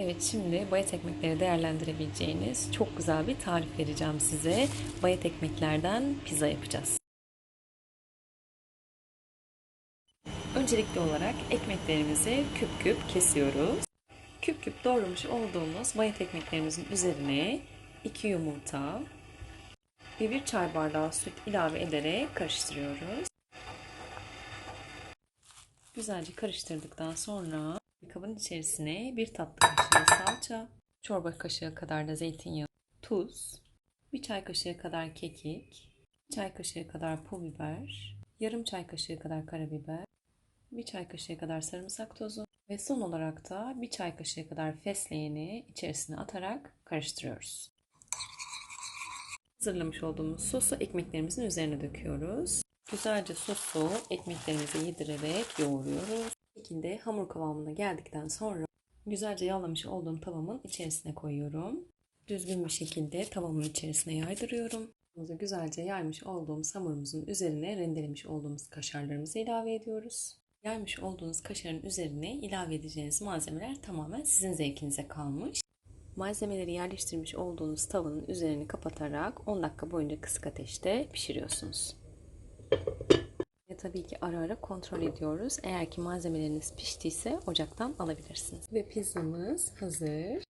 Evet şimdi bayat ekmekleri değerlendirebileceğiniz çok güzel bir tarif vereceğim size. Bayat ekmeklerden pizza yapacağız. Öncelikli olarak ekmeklerimizi küp küp kesiyoruz. Küp küp doğramış olduğumuz bayat ekmeklerimizin üzerine 2 yumurta ve 1 çay bardağı süt ilave ederek karıştırıyoruz. Güzelce karıştırdıktan sonra kabın içerisine bir tatlı kaşığı salça, çorba kaşığı kadar da zeytinyağı, tuz, bir çay kaşığı kadar kekik, çay kaşığı kadar pul biber, yarım çay kaşığı kadar karabiber, bir çay kaşığı kadar sarımsak tozu ve son olarak da bir çay kaşığı kadar fesleğeni içerisine atarak karıştırıyoruz. Hazırlamış olduğumuz sosu ekmeklerimizin üzerine döküyoruz. Güzelce sosu ekmeklerimize yedirerek yoğuruyoruz. Şekilde hamur kıvamına geldikten sonra güzelce yağlamış olduğum tavamın içerisine koyuyorum. Düzgün bir şekilde tavamın içerisine yaydırıyorum. Güzelce yaymış olduğum hamurumuzun üzerine rendelemiş olduğumuz kaşarlarımızı ilave ediyoruz. Yaymış olduğunuz kaşarın üzerine ilave edeceğiniz malzemeler tamamen sizin zevkinize kalmış. Malzemeleri yerleştirmiş olduğunuz tavanın üzerini kapatarak 10 dakika boyunca kısık ateşte pişiriyorsunuz. Ve tabii ki ara ara kontrol ediyoruz. Eğer ki malzemeleriniz piştiyse ocaktan alabilirsiniz. Ve pizzamız hazır.